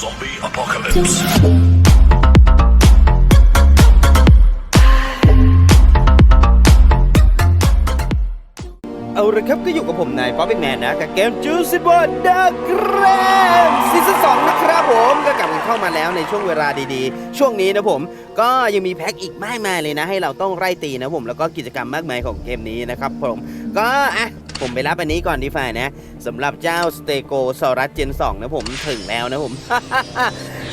Zombie apocalypse. เอาละครับก็อยู่กับผมนายป๊อปปี้แมนนะ กับเกมจูซิบอร์ดากรมซีซั่นสองนะครับผมก็กลับกันเข้ามาแล้วในช่วงเวลาดีๆ ช่วงนี้นะผม ก็ยังมีแพ็คอีกมากมายเลยนะ ให้เราต้องไล่ตีนะผม แล้วก็กิจกรรมมากมายของเกมนี้นะครับผม ก็อะ ผมไปรับอันนี้ก่อนดีฝ่านะสำหรับเจ้าสเตโกซอรัสเจน 2 นะผมถึงแล้วนะผม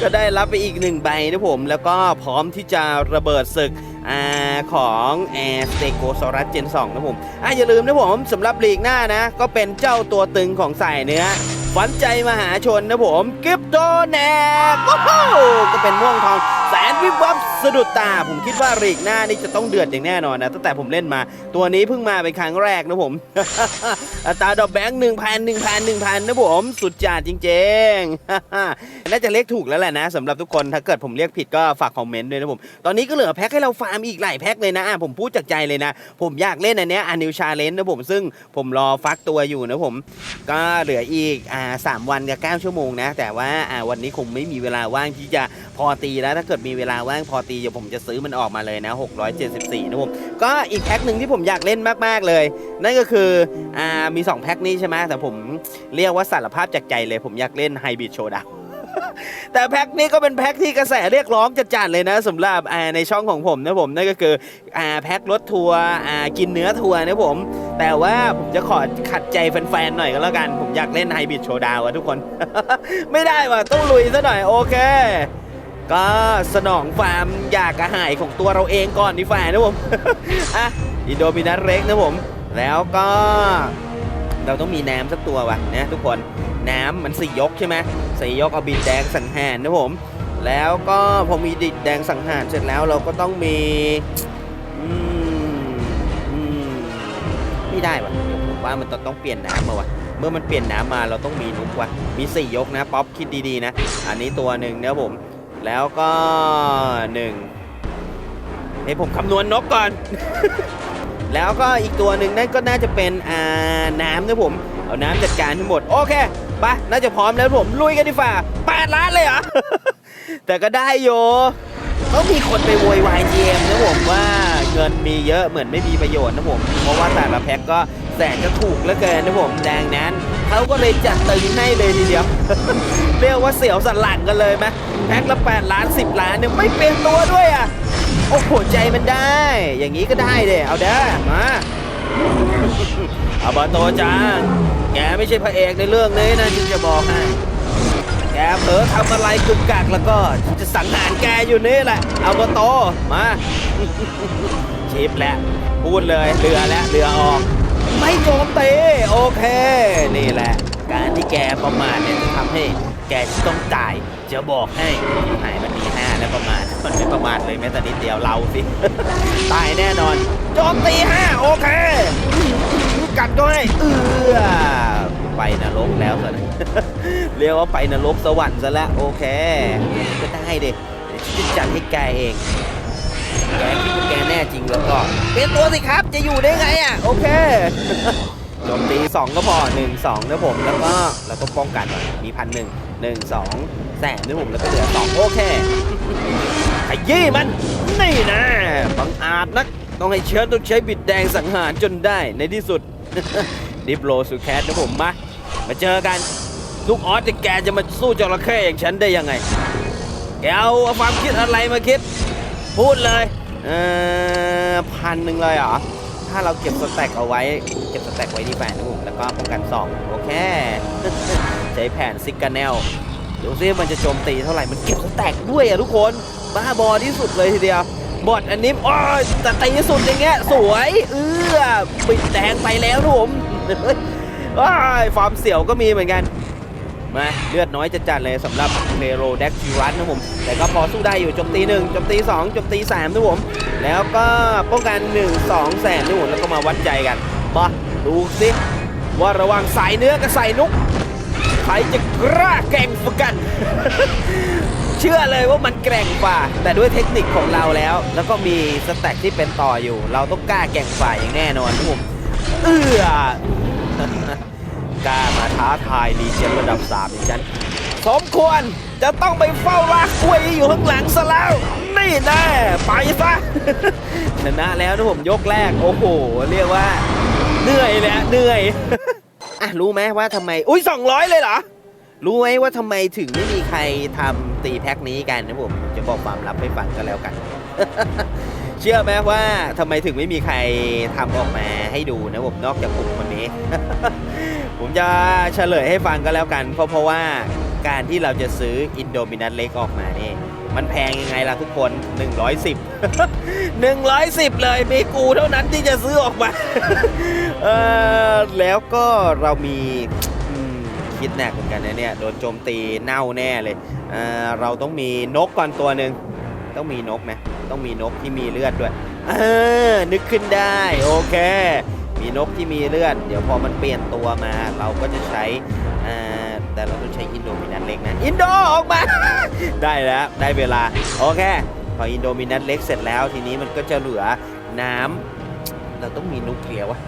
ก็ได้รับไปอีกหนึ่งใบนะผม แล้วก็พร้อมที่จะระเบิดศึกอของแอร์สเตโกซอรัสเจน 2 นะผมอะอย่าลืมนะผมสำหรับลีกหน้านะ ก็เป็นเจ้าตัวตึงของสายเนื้อฝันใจมหาชนนะผม กิฟโตแนกก็เป็นม่วงทองส วิบวับสะดุดตา ผมคิดว่าลีกหน้านี่จะต้องเดือดอย่างแน่นอนนะตั้งแต่ผมเล่นมา ตัวนี้เพิ่งมาเป็นครั้งแรกนะผมอัตราดอกแบงค์หนึ่งพันหนึ่งพันหนึ่งพันนะผมสุดจัดจริงๆน่าจะเรียกถูกแล้วแหละนะสำหรับทุกคนถ้าเกิดผมเรียกผิดก็ฝากคอมเมนต์ด้วยนะผม ตอนนี้ก็เหลือแพ็คให้เราฟาร์มอีกหลายแพ็คเลยนะผมพูดจากใจเลยนะ ผมอยากเล่นอันเนี้ยอันนิวชาเลนนะผมซึ่งผมรอฟักตัวอยู่นะผม ก็เหลืออีกอ่าสามวันกับเก้าชั่วโมงนะ แต่ว่าอ่าวันนี้คงไม่มีเวลาว่างที่จะพอตีแล้วถ้าเกิดมีเวลาว่างพอตีเดี๋ยวผมจะซื้อมันออกมาเลยนะ 674นะผมก็อีกแพ็คหนึ่งที่ผมอยากเล่นมากๆเลย นั่นก็คืออ่ามี 2 แพ็คนี้ใช่ไหมแต่ผมเรียกว่าสารภาพจากใจเลย ผมอยากเล่นไฮบิดโชดาแต่แพ็คนี้ก็เป็นแพ็คที่กระแสเรียกร้องจัดๆเลยนะสำหรับในช่องของผมนะผมนั่นก็คืออแพ็ครถทัวร์กินเนื้อทัวร์นะผม แต่ว่าผมจะขอขัดใจแฟนๆหน่อยก็แล้วกัน ผมอยากเล่นไฮบิดโชดาวอะทุกคน ไม่ได้ว่ะต้องลุยซะหน่อยโอเค ก็สนองความอยากกระหายของตัวเราเองก่อนดีฝ่านะผม อะอินโดมินัสเร็กนะผม แล้วก็เราต้องมีน้ำสักตัวว่ะนะทุกคนน้ำมันสี่ยกใช่ไหมสี่ยกเอาบิดแดงสังหารนะผม แล้วก็พอมีดิดแดงสังหารเสร็จแล้วเราก็ต้องมีอืมอืมไม่ได้ว่ะวผมว่ามันต้องเปลี่ยนน้ำมาว่ะเมื่อมันเปลี่ยนน้ำมาเราต้องมีนุกว่ะมีสี่ยกนะป๊อปคิดดีๆนะ อันนี้ตัวหนึ่งนะผม แล้วก็หนึ่งให้ผมคำนวณนกก่อน แล้วก็อีกตัวหนึ่งนั่นก็น่าจะเป็นอ่าน้ำนะผม เอาน้ำจัดการทั้งหมด โอเคไปน่าจะพร้อมแล้วผม ลุยกันดีฝ่า8ล้านเลยเหรอ แต่ก็ได้โยต้องมีคนไปโวยวายเจมนะผมว่าเงินมีเยอะเหมือนไม่มีประโยชน์นะผม เพราะว่าแต่ละแพ็กก็แสนจะถูกเหลือเกินนะผมดังนั้น เขาก็เลยจัดตึงให้เลยทีเดียว เรียกว่าเสียวสันหลังกันเลยไหมแพ็คละ 8 ล้าน 10 ล้านเนี่ยไม่เปลี่ยนตัวด้วยอะ โอ้โหใจมันได้ อย่างนี้ก็ได้เด้เอาเด้อมาเอาบอโตจ้าแกไม่ใช่พระเอกในเรื่องนี้นะฉันจะบอกให้แกเผลอทำอะไรกุกกักแล้วก็จะสังหารแกอยู่นี่แหละเอาบอโตมาชิปแล้วพูดเลยเรือแล้วเรือออก ไม่โจมตีโอเค นี่แหละ การที่แกประมาทเนี่ยจะทำให้แกต้องตายจะบอกให้หายมันมีห้าแล้วประมาทมันไม่ประมาทเลยแม้แต่นิดเดียวเราสิตายแน่นอนโจมตีห้าโอเคกัดก็ให้เอือไปนรกแล้วสิเรียกว่าไปนรกสวรรค์ซะแล้วโอเค ก็ได้เด็เดี๋ยวฉันจะจัดให้แกเอง แกคิดว่าแกแน่จริงแล้วก็เป็นตัวสิครับจะอยู่ได้ไงอะโอเคโจมตี2 ก็พอ 1 2นะผมแล้วก็เราต้องป้องกันหน่อยมีพันหนึ่งหนึ่งสองแสนนะผมแล้วก็เหลือ2โอเคขยี้มันนี่นะบังอาจนักต้องให้เชื้อต้องใช้บิดแดงสังหารจนได้ในที่สุดดิปโลสุแคสนะผมมามาเจอกันลูกออสแต่แกจะมาสู้จระเข้อย่างฉันได้ยังไงแกเอาความคิดอะไรมาคิด พูดเลย เออพันหนึ่งเลยเหรอ ถ้าเราเก็บสแต็กเอาไว้ เก็บสแต็กไว้ที่แฟนนะผมแล้วก็ป้องกัน2โอเค ใช้แผนซิกกาแนลดูซิมันจะโจมตีเท่าไหร่ มันเก็บสแต็กด้วยอะทุกคน บ้าบอที่สุดเลยทีเดียวบอดอันนี้โอ้ยแต่ตีสุดอย่างเงี้ยสวย เอื้อปิดแดงไปแล้วนะผมว้ยฟาร์มเสี่ยวก็มีเหมือนกัน มาเลือดน้อยจะจัดเลยสำหรับเมโรแดกชิรัสนะผม แต่ก็พอสู้ได้อยู่จมตีหนึ่งโจมตีสองโจมตีสามนะผม แล้วก็ป้องกัน 1 2แสนนะผมแล้วก็มาวัดใจกันมาดูสิว่าระหว่างสายเนื้อกับสายนุกใครจะกล้าแก่งกัน เชื่อเลยว่ามันแกร่งกว่า แต่ด้วยเทคนิคของเราแล้ว แล้วก็มีสแต็กที่เป็นต่ออยู่ เราต้องกล้าแก่งกว่ายอย่างแน่นอนนะผมเอื้อ กล้ามาท้าทายดีเจนระดับ3อย่างฉันสมควรจะต้องไปเฝ้าลากกล้วยอยู่ข้างหลังซะแล้ว นี่แน่ไปซะชนะแล้วนะผมยกแรก โอ้โห เรียกว่า เหนื่อยเลยอะเหนื่อยอะรู้ไหมว่าทำไม อุ้ย200 เลยเหรอ รู้ไหมว่าทำไมถึงไม่มีใครทำตีแพ็คนี้กันนะผม จะบอกความลับให้ฟังกันแล้วกัน เชื่อไหมว่าทำไมถึงไม่มีใครทำออกมาให้ดูนะผมนอกจากผมคนนี้ ผมจะเฉลยให้ฟังก็แล้วกันเพราะเพราะว่าการที่เราจะซื้ออินโดมินัทเล็กออกมานี่มันแพงยังไงล่ะทุกคน 110 110 เลยมีกูเท่านั้นที่จะซื้อออกมาเออแล้วก็เรามีคิดหนักเหมือนกันนะเนี่ย โดนโจมตีเน่าแน่เลยเเราต้องมีนกก่อนตัวหนึ่ง ต้องมีนกนะ ต้องมีนกที่มีเลือดด้วยเออนึกขึ้นได้ โอเค มีนกที่มีเลือด เดี๋ยวพอมันเปลี่ยนตัวมา เราก็จะใช้อ่าแต่เราต้องใช้อินโดมินันเล็กนะ อินโดออกมา ได้แล้วได้เวลา โอเค พออินโดมินันเล็กเสร็จแล้วทีนี้มันก็จะเหลือน้ำเราต้องมีนุกเคลียร์วะ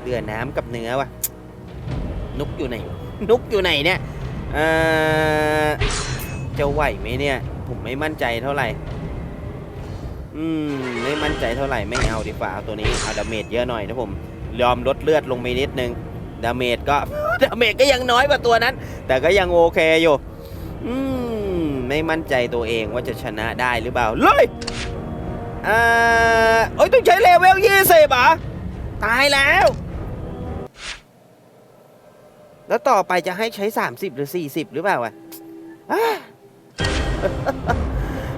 เหลือน้ำกับเนื้อวะนุกอยู่ไหน นุกอยู่ไหนเนี่ยจะไหวไหมเนี่ย ผมไม่มั่นใจเท่าไหร่ อืม ไม่มั่นใจเท่าไหร่ ไม่เอาดีกว่า เอาตัวนี้ เอาดาเมจเยอะหน่อยนะผม ยอมลดเลือดลงไปนิดนึง ดาเมจก็ ดาเมจก็ยังน้อยกว่าตัวนั้น แต่ก็ยังโอเคอยู่ อืม ไม่มั่นใจตัวเองว่าจะชนะได้หรือเปล่า เลยอ่าโอ้ยต้องใช้เลเวลยี่สิบเหรอตายแล้ว แล้วต่อไปจะให้ใช้ 30 หรือ 40 หรือเปล่าวะอะ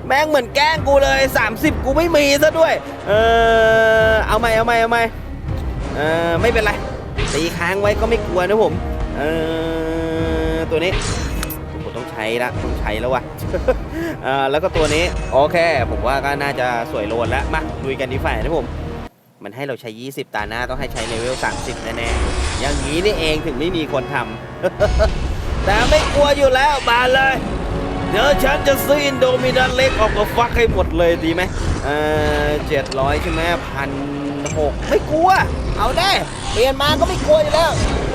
แม่งเหมือนแกล้งกูเลย 30 กูไม่มีซะด้วย เออเอาไหมเอาไหมเอาไหมเออไม่เป็นไรตีค้างไว้ก็ไม่กลัวนะผม เออตัวนี้ผมต้องใช้ละต้องใช้แล้ววะเออแล้วก็ตัวนี้โอเค ผมว่าก็น่าจะสวยโลนแล้วมาลุยกันดีฝ่ายนะผม มันให้เราใช้ 20 ตาหน้าต้องให้ใช้เลเวล 30 แน่ๆอย่างนี้นี่เองถึงไม่มีคนทำแต่ไม่กลัวอยู่แล้วมาเลย เดี๋ยวฉันจะซื้ออินโดมินันเล็กออกมาฟักให้หมดเลยดีไหมเออเจ็ดร้อยใช่ไหมพันหกไม่กลัว เอาได้ เปลี่ยนมาก็ไม่กลัวอยู่แล้ว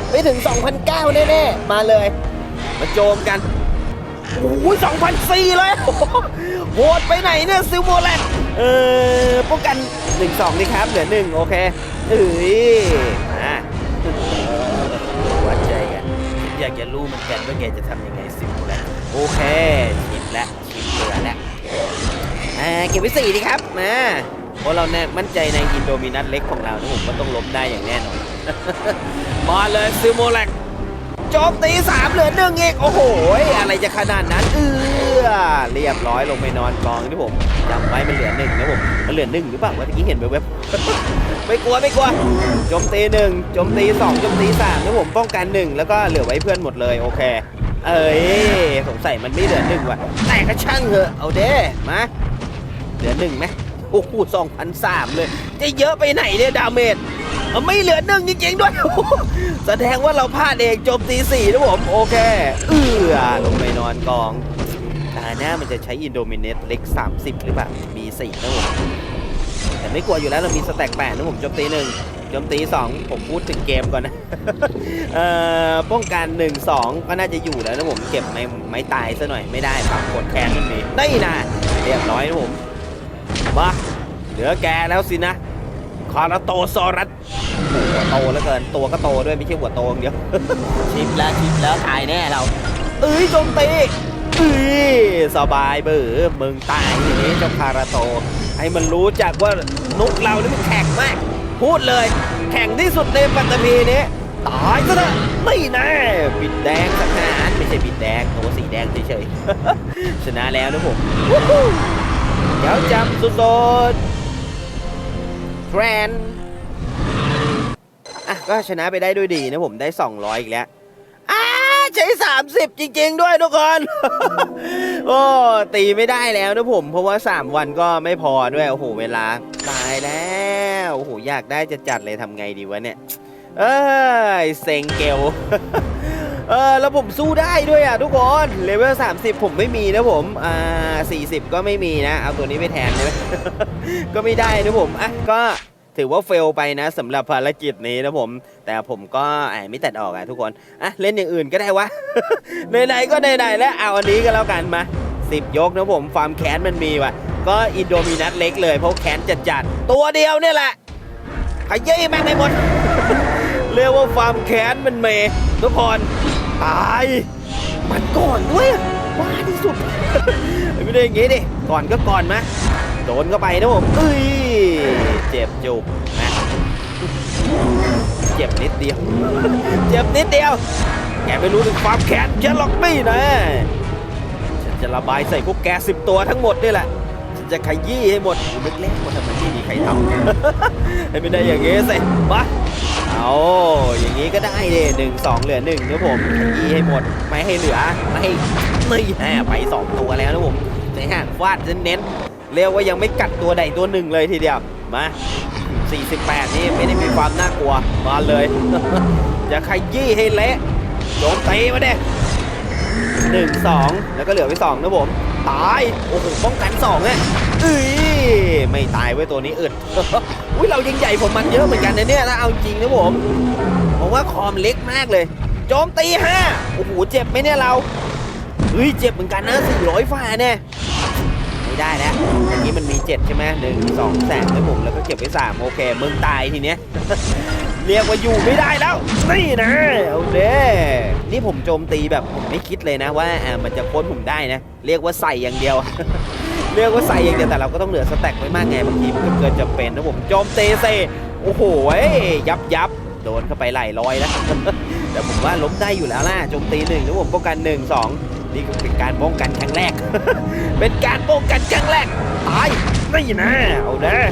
ไม่ถึง 2,009แน่ๆ มาเลย มาโจมกันโอ้ย2,004เลยโอ้โหโหดไปไหนเนี่ยซิลโมแลนเออป้องกัน1-2นี่ครับ เหลือ1โอเคเอ้ยมาวัดใจกัน อยากจะรู้เหมือนกันว่าแกจะทำยังไงซิล โอเคชิมแล้วชิมเหลือแล้วอ่าเก็บไว้สี่ดีครับมาเพราะเราแน่มั่นใจในอินโดมินัทเล็กของเรานะผมก็ต้องล้มได้อย่างแน่นอนมาเลยซิโมแลนโจมตีสามเหลือหนึ่งเอีกโอ้โหอะไรจะขนาดนั้นเออเรียบร้อยลงไปนอนกองที่ผมจำไว้มันเหลือหนึ่งนะผมมันเหลือหนึ่งหรือเปล่าว่าตะกี้เห็นเว็บไม่กลัวไม่กลัวโจมตีหนึ่งโจมตีสองโจมตีสามนะผมป้องกันหนึ่งแล้วก็เหลือไว้เพื่อนหมดเลยโอเค เอ้ยสงสัยมันไม่เหลือหนึ่งว่ะ แต่ก็ช่างเถอะ เอาเด้มาเหลือหนึ่งไหมโอ้โหสองพันสามเลย จะเยอะไปไหนเนี่ยดาเมจไม่เหลือหนึ่งจริงๆด้วย แสดงว่าเราพลาดเองจมตีสี่นะผม โอเค เอือลงไปนอนกองตาหน้ามันจะใช้อินโดมิเนตเล็ก 30 หรือเปล่า มีสี่นะผม แต่ไม่กลัวอยู่แล้วเรามีสแต็กแปดนะผมโจมตีหนึ่งโจมตีสองผมพูดถึงเกมก่อนนะเอ่อป้องกันหนึ่งสองก็น่าจะอยู่แล้วนะผมเก็บไม่ไม่ตายซะหน่อยไม่ได้ปรับกดแคนมันมีได้นะเรียบร้อยนะผมมาเหลือแกแล้วสินะคาราโตซอรัสหัวโตแล้วเกินตัวก็โตด้วยไม่ใช่หัวโตอย่างเดียวชิปแล้วชิปแล้วตายแน่เราเอ้ยโจมตี สบายเบอร์มึงตายอย่างนี้เจ้าคาราโต ให้มันรู้จักว่านุกเรานี่มันแข็งมาก พูดเลย แข็งที่สุดในปัตตภีนี้ตายซะเถอะไม่แน่บิดแดงสังหารไม่ใช่บิดแดงตัวสีแดงเฉยๆชนะแล้วนะผมเดี๋ยวจำสุดๆแกรนอะก็ชนะไปได้ด้วยดีนะผมได้ 200 อีกแล้ว ช้ 30 จริง ๆ ด้วยทุกคน โอ้ตีไม่ได้แล้วนะผม เพราะว่า 3 วันก็ไม่พอด้วย โอ้โห เวลา ตายแล้ว โอ้โห อยากได้จะจัดเลยทำไงดีวะเนี่ย เอ้ยเซ็งเกลเออแล้วผมสู้ได้ด้วยอะทุกคนเลเวล30 ผมไม่มีนะผมอ่า40 ก็ไม่มีนะ เอาตัวนี้ไปแทนได้ไหมก็ไม่ได้นะผมอะก็ ถือว่าเฟลไปนะสำหรับภารกิจนี้นะผม แต่ผมก็ไม่ตัดออกอะทุกคนอะเล่นอย่างอื่นก็ได้วะไหนๆก็ไหนๆแล้วเอาอันนี้ก็แล้วกันมาสิบยกนะผมฟาร์มแคนมันมีว่ะ ก็อินโดมินัทเล็กเลยเพราะแคนจัดๆตัวเดียวเนี่ยแหละขยี้แม่งให้หมดเรียกว่าฟาร์มแคนมันเมทุกคนตายมันก่อนด้วยอะบ้าที่สุดไม่ได้อย่างงี้ดิก่อนก็ก่อนมะโดนเข้าไปนะผมเอ้ย เจ็บจุกนะเจ็บนิดเดียว เจ็บนิดเดียว แกไม่รู้ถึงความแค้นฉันหรอกนี่นะฉันจะระบายใส่พวกแกสิบตัวทั้งหมดนี่แหละฉันจะขยี้ให้หมดนึกเล่นว่าทำไมไม่มีใครทำให้ไม่ได้อย่างงี้สิมาเอาอย่างงี้ก็ได้เลยหนึ่งสองเหลือหนึ่งนะผมขยี้ให้หมดไม่ให้เหลือไม่ให้นี่แหมไปสองตัวแล้วนะผมใจห่างฟาดเน้นเรียกว่ายังไม่กัดตัวใดตัวหนึ่งเลยทีเดียว มา48 นี่ไม่ได้มีความน่ากลัวมาเลยจะขยี้ให้เละโจมตีมาเด้หนึ่งสองแล้วก็เหลือไปสองนะผม ตาย โอ้โหป้องกันสองเนี่ยเอ้ยไม่ตายไว้ยตัวนี้อึดอุ้ยเรายิงใหญ่ผมมันเยอะเหมือนกันนะเนี่ยถ้าเอาจริงนะผมผมว่าคอมเล็กมากเลยโจมตีห้าโอ้โหเจ็บไหมเนี่ยเราเฮ้ยเจ็บเหมือนกันนะ400ฝ่าเนี่ย ไม่ได้แล้วเมื่อกี้มันมี 7 ใช่ไหมหนึ่งสองแสนนะผมแล้วก็เก็บไว้3โอเคมึงตายทีเนี้ย เรียกว่าอยู่ไม่ได้แล้ว นี่นะเอาเด้นี่ผมโจมตีแบบผมไม่คิดเลยนะว่าอ่ามันจะค้นผมได้นะ เรียกว่าใส่อย่างเดียว เรียกว่าใส่อย่างเดียวแต่เราก็ต้องเหลือสแต็กไว้มากไงบางทีมันเกินจำเป็นนะผมโจมตีเซโอ้โหเว้ยยับยับโดนเข้าไปหลายร้อยแล้วแต่ผมว่าล้มได้อยู่แล้วล่ะโจมตีหนึ่งนะผมป้องกันหนึ่งสอง นี่ก็เป็นการป้องกันครั้งแรก เป็นการป้องกันครั้งแรก ตายนี่นะเอาเด้อ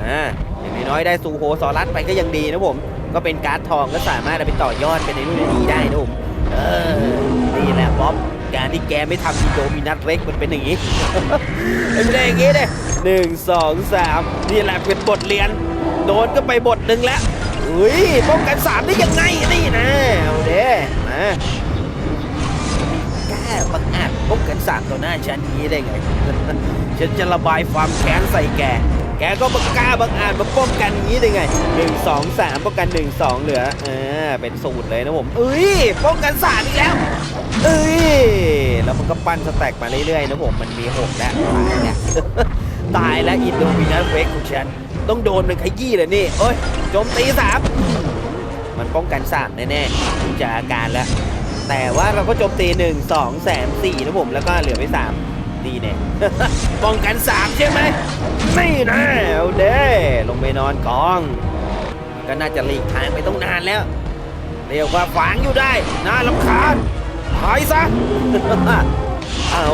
อ่าอย่างน้อยได้ซูโฮซอรัสไปก็ยังดีนะผม ก็เป็นการ์ดทองก็สามารถเอาไปต่อยอดเป็นในนู่นในนี่ได้นะผมเออนี่แหละบ๊อบการที่แกไม่ทำอินโดมินัทเล็กมันเป็นอย่างนี้ไม่ได้อย่างนี้เลยหนึ่งสองสามนี่แหละเป็นบทเรียน โดนก็ไปบทหนึ่งแล้วอุ้ยป้องกันสามได้ยังไงนี่นะเอาเด้มา กล้าบังอาจพบกันสามต่อหน้าฉันงนี้ได้ไง ฉันจะระบายความแค้นใส่แก แกก็บังกล้าบังอาจมาป้องกันอย่างนี้ได้ไงหนึ่งสองสามป้องกันหนึ่งสองเหลือเออเป็นสูตรเลยนะผมเอ้ยป้องกันสามอีกแล้ว เอ้ยแล้วมันก็ปั้นสแต็กมาเรื่อยๆนะผมมันมีหกแล้วตายแล้วตายแล้วอินโดมินัสเวกของฉันต้องโดนมันขยี้เลยนี่เอ้ยโจมตีสามมันป้องกันสามแน่ๆดูจากอาการแล้ว แต่ว่าเราก็จมตีหนึ่งสองแสนสี่นะผมแล้วก็เหลือไปสามดีเนี่ยป้องกันสามใช่ไหมนี่นะเอาเด้ลงไปนอนกอง ก็น่าจะหลีกทางไปต้องนานแล้ว เรียกว่าฝังอยู่ได้น่าลำคาญหายซะเอา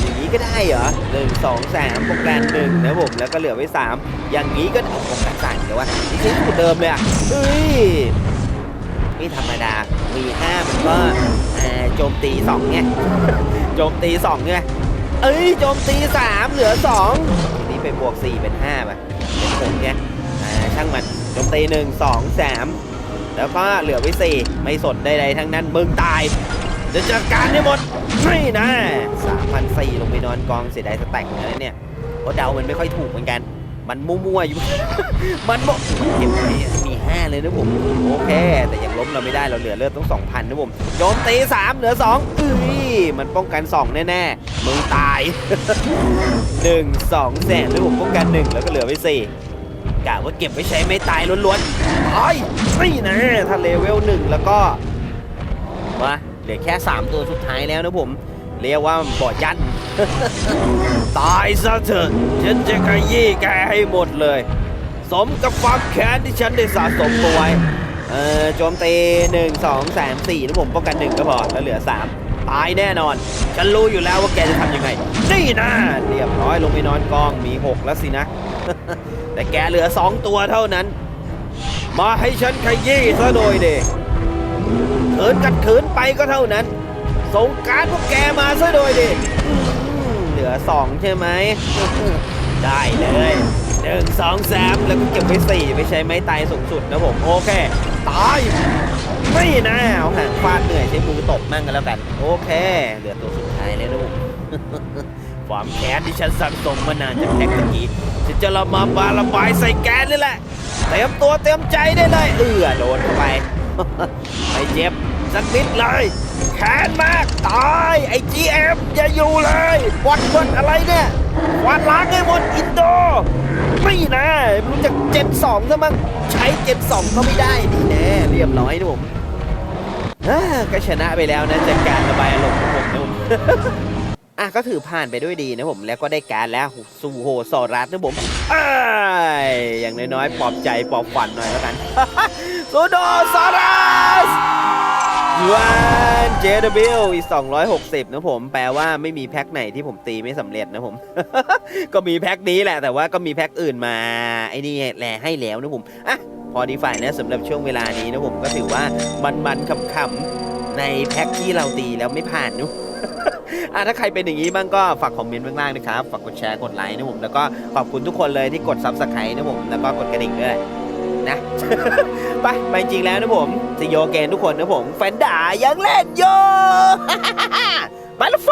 อย่างนี้ก็ได้เหรอหนึ่งสองสามป้องกันหนึ่งนะผมแล้วก็เหลือไว้สามอย่างนี้ก็เอาป้องกันสามเดี๋ยววะนี่คือเดิมเลยอะเอ้ย ไม่ธรรมดา V5 มันก็โจมตี2ไงโจมตี2ไงเอ้ยโจมตี 3 เหลือ 2 ทีนี้ไปบวก 4 เป็น5ป่ะเป็น6ไงอ่าช่างมันโจมตี 1 2 3 แล้วก็เหลือไว้ 4 ไม่สนใดๆทั้งนั้นมึงตายจะจัดการให้หมดไม่นะ3,004ลงไปนอนกองเสียดายสแต็กเหมือนะเนี่ยเพราะเดามันไม่ค่อยถูกเหมือนกัน มันมั่วๆอยู่ มันบอกเก็บไปมี5เลยนะผมโอเค แต่ยังล้มเราไม่ได้เราเหลือเลือดต้อง2,000นนะผมโจมตี3เหลือ2อุ้ยมันป้องกัน2แน่ๆมึงตาย1 2แสนนะผมป้องกัน1แล้วก็เหลือไป4กะว่าเก็บไว้ใช้ไม่ตายล้วนๆตายนี่นะถ้าเลเวล1แล้วก็มาเหลือแค่ 3 ตัวสุดท้ายแล้วนะผม เรียกว่าบ่อยัน ตายซะเถอะฉันจะขยี้แกให้หมดเลย สมกับความแค้นที่ฉันได้สะสมมาไว้เออโจมตีหนึ่งสองสามสี่นะผมป้องกันหนึ่งก็พอแล้วเหลือสามตายแน่นอน ฉันรู้อยู่แล้วว่าแกจะทำยังไง นี่นะเรียบร้อยลงไปนอนกองมีหกแล้วสินะ แต่แกเหลือสองตัวเท่านั้น มาให้ฉันขยี้ซะโดยเดขืนกัดขืนไปก็เท่านั้น สงการพวกแกมาซะโดยดิอืมเห ลือสองใช่ไหมได้เลยหนึ่งสองสามแล้วก็เก็บไว้สี่ไปใช้ไม้ตายสูงสุดนะผมโอเคตายไม่นะเอาหางฟาดเหนื่อยใช้มือตบมั่งกันแล้วกัน โอเค เหลือตัวสุดท้ายแล้วนะผมความแค้นที่ฉันสั่งสมมานานจากแพ็กเมื่อกี้ฉันจะละมาบาระบายใส่แกนนี่แหละเตรียมตัวเตรียมใจได้เลยเอือโดนเข้าไปไม่เจ็บสักนิดเลย แค้นมากตายไอ้ GM อย่าอยู่เลยวัดเบิดอะไรเนี่ยวันล้างให้หมดอินโดไม่นะไม่รู้จักเจ็ดสองซะมั้งใช้เจ็ดสองก็ไม่ได้นี่แน่เรียบร้อยนะผมก็ชนะไปแล้วนะจากการระบายอารมณ์ของผมนะผมอะก็ถือผ่านไปด้วยดีนะผมแล้วก็ได้การแล้วสูโหสอรัสนะผมอยอย่างน้อยๆปลอบใจปลอบฝันหน่อยแล้วกันสูโดสอรัส วัน JW อีก 260 นะผม แปลว่าไม่มีแพ็คไหนที่ผมตีไม่สำเร็จนะผม ก็มีแพ็คนี้แหละ แต่ว่าก็มีแพ็คอื่นมา ไอ้นี่แหละให้แล้วนะผม อะ พอดีฝ่ายนะสำหรับช่วงเวลานี้นะผมก็ถือว่ามันๆขำๆในแพ็คที่เราตีแล้วไม่ผ่านนุอะถ้าใครเป็นอย่างนี้บ้างก็ฝากคอมเมนต์ข้างล่างนะครับ ฝากกดแชร์กดไลค์นะผม แล้วก็ขอบคุณทุกคนเลยที่กดซับสไครต์นะผม แล้วก็กดกระดิ่งด้วย นะ ไปไปจริงแล้วนะผมสโยเกนทุกคนนะผมแฟนด่ายังเล่นโยไปแล้วไฟ